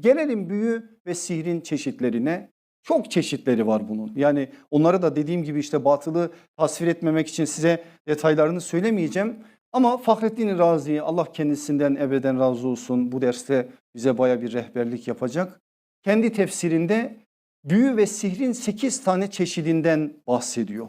Gelelim büyü ve sihrin çeşitlerine. Çok çeşitleri var bunun. Yani onları da dediğim gibi işte batılı tasvir etmemek için size detaylarını söylemeyeceğim. Ama Fahrettin Razi Allah kendisinden ebeden razı olsun bu derste bize baya bir rehberlik yapacak. Kendi tefsirinde büyü ve sihrin 8 tane çeşidinden bahsediyor.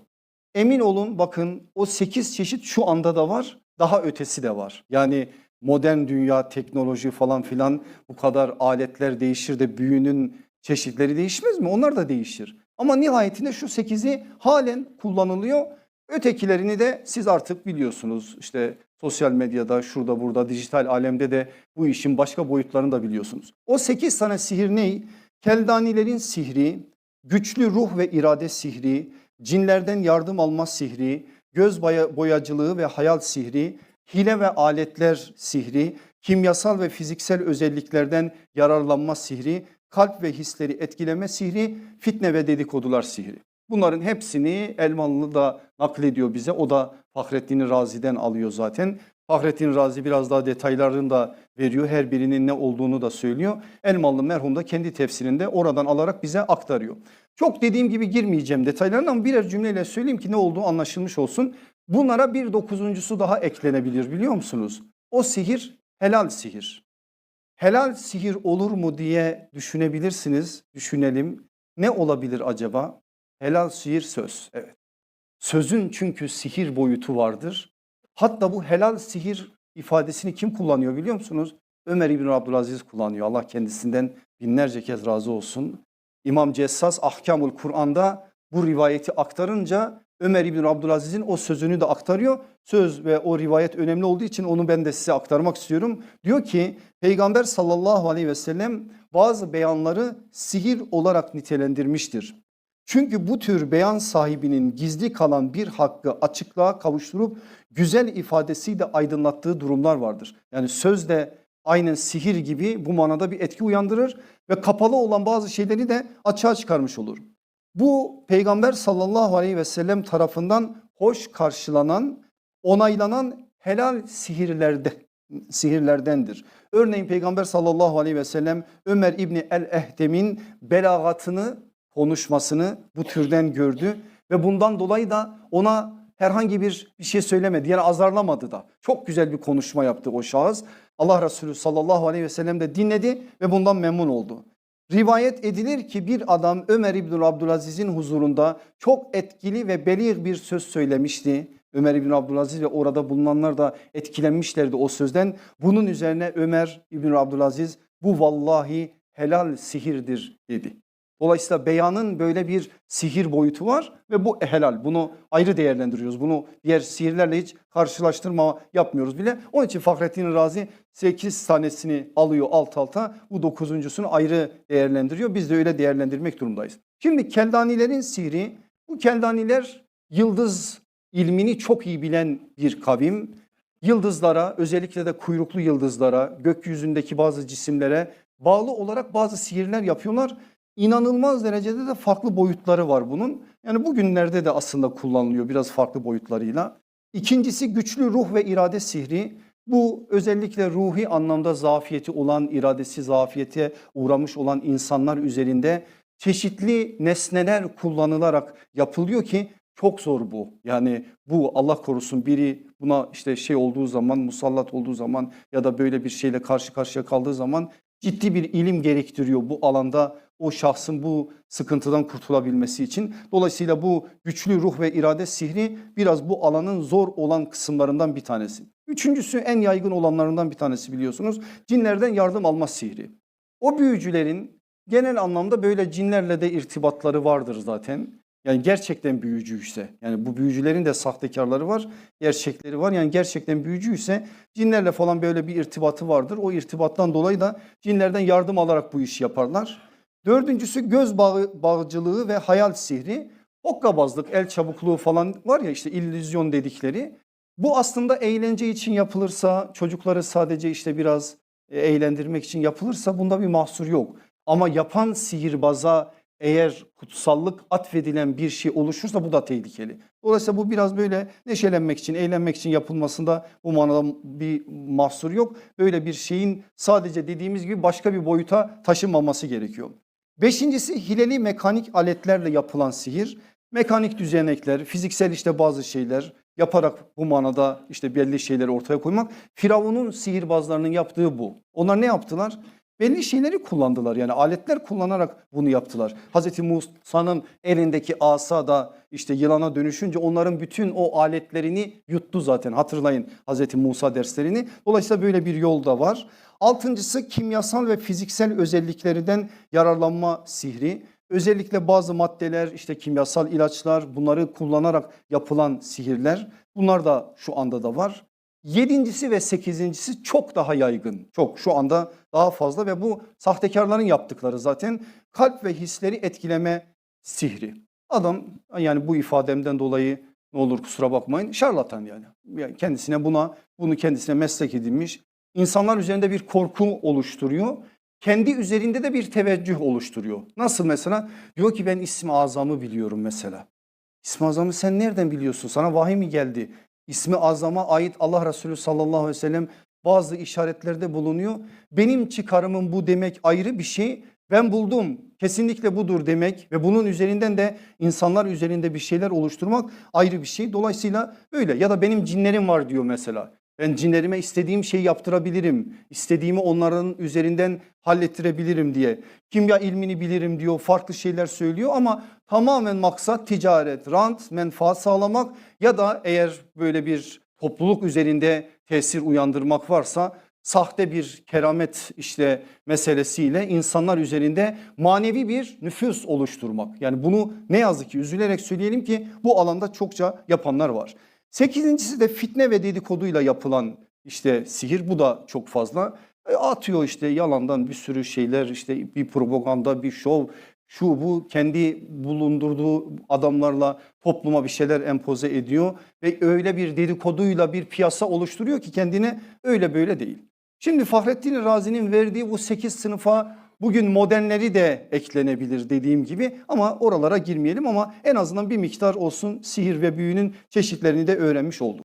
Emin olun bakın o 8 çeşit şu anda da var daha ötesi de var. Yani modern dünya teknoloji falan filan bu kadar aletler değişir de büyünün çeşitleri değişmez mi? Onlar da değişir. Ama nihayetinde şu 8'i halen kullanılıyor. Ötekilerini de siz artık biliyorsunuz. İşte sosyal medyada, şurada burada, dijital alemde de bu işin başka boyutlarını da biliyorsunuz. O 8 tane sihir ney? Keldanilerin sihri, güçlü ruh ve irade sihri, cinlerden yardım alma sihri, göz boya- boyacılığı ve hayal sihri, hile ve aletler sihri, kimyasal ve fiziksel özelliklerden yararlanma sihri, kalp ve hisleri etkileme sihri, fitne ve dedikodular sihri. Bunların hepsini Elmalı da naklediyor bize. O da Fahrettin Razi'den alıyor zaten. Fahrettin Razi biraz daha detaylarını da veriyor. Her birinin ne olduğunu da söylüyor. Elmalı merhum da kendi tefsirinde oradan alarak bize aktarıyor. Çok dediğim gibi girmeyeceğim detaylarına ama birer cümleyle söyleyeyim ki ne olduğu anlaşılmış olsun. Bunlara bir dokuzuncusu daha eklenebilir biliyor musunuz? O sihir helal sihir. Helal sihir olur mu diye düşünebilirsiniz. Düşünelim. Ne olabilir acaba? Helal sihir söz. Evet. Sözün çünkü sihir boyutu vardır. Hatta bu helal sihir ifadesini kim kullanıyor biliyor musunuz? Ömer İbn Abdülaziz kullanıyor. Allah kendisinden binlerce kez razı olsun. İmam Cessas Ahkamul Kur'an'da bu rivayeti aktarınca Ömer İbn Abdülaziz'in o sözünü de aktarıyor. Söz ve o rivayet önemli olduğu için onu ben de size aktarmak istiyorum. Diyor ki Peygamber sallallahu aleyhi ve sellem bazı beyanları sihir olarak nitelendirmiştir. Çünkü bu tür beyan sahibinin gizli kalan bir hakkı açıklığa kavuşturup güzel ifadesiyle aydınlattığı durumlar vardır. Yani söz de aynen sihir gibi bu manada bir etki uyandırır ve kapalı olan bazı şeyleri de açığa çıkarmış olur. Bu peygamber sallallahu aleyhi ve sellem tarafından hoş karşılanan, onaylanan helal sihirlerde, sihirlerdendir. Örneğin peygamber sallallahu aleyhi ve sellem Ömer İbni el-Ehdem'in belagatını, konuşmasını bu türden gördü ve bundan dolayı da ona herhangi bir bir şey söylemedi. Yani azarlamadı da. Çok güzel bir konuşma yaptı o şahıs. Allah Resulü sallallahu aleyhi ve sellem de dinledi ve bundan memnun oldu. Rivayet edilir ki bir adam Ömer İbn Abdülaziz'in huzurunda çok etkili ve belir bir söz söylemişti. Ömer İbn Abdülaziz ve orada bulunanlar da etkilenmişlerdi o sözden. Bunun üzerine Ömer İbn Abdülaziz bu vallahi helal sihirdir dedi. Dolayısıyla beyanın böyle bir sihir boyutu var ve bu helal. Bunu ayrı değerlendiriyoruz. Bunu diğer sihirlerle hiç karşılaştırma yapmıyoruz bile. Onun için Fahrettin Razi 8 tanesini alıyor alt alta. Bu dokuzuncusunu ayrı değerlendiriyor. Biz de öyle değerlendirmek durumdayız. Şimdi Keldanilerin sihri, bu Keldaniler yıldız ilmini çok iyi bilen bir kavim. Yıldızlara özellikle de kuyruklu yıldızlara, gökyüzündeki bazı cisimlere bağlı olarak bazı sihirler yapıyorlar inanılmaz derecede de farklı boyutları var bunun. Yani bugünlerde de aslında kullanılıyor biraz farklı boyutlarıyla. İkincisi güçlü ruh ve irade sihri. Bu özellikle ruhi anlamda zafiyeti olan, iradesi zafiyete uğramış olan insanlar üzerinde çeşitli nesneler kullanılarak yapılıyor ki çok zor bu. Yani bu Allah korusun biri buna işte şey olduğu zaman, musallat olduğu zaman ya da böyle bir şeyle karşı karşıya kaldığı zaman ciddi bir ilim gerektiriyor bu alanda o şahsın bu sıkıntıdan kurtulabilmesi için. Dolayısıyla bu güçlü ruh ve irade sihri biraz bu alanın zor olan kısımlarından bir tanesi. Üçüncüsü en yaygın olanlarından bir tanesi biliyorsunuz. Cinlerden yardım alma sihri. O büyücülerin genel anlamda böyle cinlerle de irtibatları vardır zaten. Yani gerçekten büyücüyse yani bu büyücülerin de sahtekarları var, gerçekleri var. Yani gerçekten büyücüyse cinlerle falan böyle bir irtibatı vardır. O irtibattan dolayı da cinlerden yardım alarak bu işi yaparlar. Dördüncüsü göz bağı, bağcılığı ve hayal sihri. Hokkabazlık, el çabukluğu falan var ya işte illüzyon dedikleri. Bu aslında eğlence için yapılırsa, çocukları sadece işte biraz e, eğlendirmek için yapılırsa bunda bir mahsur yok. Ama yapan sihirbaza eğer kutsallık atfedilen bir şey oluşursa bu da tehlikeli. Dolayısıyla bu biraz böyle neşelenmek için, eğlenmek için yapılmasında bu manada bir mahsur yok. Böyle bir şeyin sadece dediğimiz gibi başka bir boyuta taşınmaması gerekiyor. Beşincisi hileli mekanik aletlerle yapılan sihir. Mekanik düzenekler, fiziksel işte bazı şeyler yaparak bu manada işte belli şeyleri ortaya koymak. Firavun'un sihirbazlarının yaptığı bu. Onlar ne yaptılar? Belli şeyleri kullandılar yani aletler kullanarak bunu yaptılar. Hazreti Musa'nın elindeki asa da işte yılana dönüşünce onların bütün o aletlerini yuttu zaten hatırlayın Hazreti Musa derslerini. Dolayısıyla böyle bir yol da var. Altıncısı kimyasal ve fiziksel özelliklerinden yararlanma sihri. Özellikle bazı maddeler işte kimyasal ilaçlar bunları kullanarak yapılan sihirler bunlar da şu anda da var. Yedincisi ve sekizincisi çok daha yaygın. Çok şu anda daha fazla ve bu sahtekarların yaptıkları zaten kalp ve hisleri etkileme sihri. Adam yani bu ifademden dolayı ne olur kusura bakmayın şarlatan yani. yani kendisine buna bunu kendisine meslek edinmiş. İnsanlar üzerinde bir korku oluşturuyor. Kendi üzerinde de bir teveccüh oluşturuyor. Nasıl mesela? Diyor ki ben ismi azamı biliyorum mesela. İsmi azamı sen nereden biliyorsun? Sana vahiy mi geldi? İsmi azama ait Allah Resulü sallallahu aleyhi ve sellem bazı işaretlerde bulunuyor. Benim çıkarımım bu demek ayrı bir şey. Ben buldum kesinlikle budur demek ve bunun üzerinden de insanlar üzerinde bir şeyler oluşturmak ayrı bir şey. Dolayısıyla öyle ya da benim cinlerim var diyor mesela. Ben cinlerime istediğim şeyi yaptırabilirim. İstediğimi onların üzerinden hallettirebilirim diye. Kimya ilmini bilirim diyor. Farklı şeyler söylüyor ama tamamen maksat ticaret, rant, menfaat sağlamak ya da eğer böyle bir topluluk üzerinde tesir uyandırmak varsa sahte bir keramet işte meselesiyle insanlar üzerinde manevi bir nüfus oluşturmak. Yani bunu ne yazık ki üzülerek söyleyelim ki bu alanda çokça yapanlar var. Sekizincisi de fitne ve dedikoduyla yapılan işte sihir bu da çok fazla. E, atıyor işte yalandan bir sürü şeyler işte bir propaganda bir şov şu bu kendi bulundurduğu adamlarla topluma bir şeyler empoze ediyor ve öyle bir dedikoduyla bir piyasa oluşturuyor ki kendine öyle böyle değil. Şimdi Fahrettin Razi'nin verdiği bu 8 sınıfa bugün modernleri de eklenebilir dediğim gibi ama oralara girmeyelim ama en azından bir miktar olsun sihir ve büyünün çeşitlerini de öğrenmiş olduk.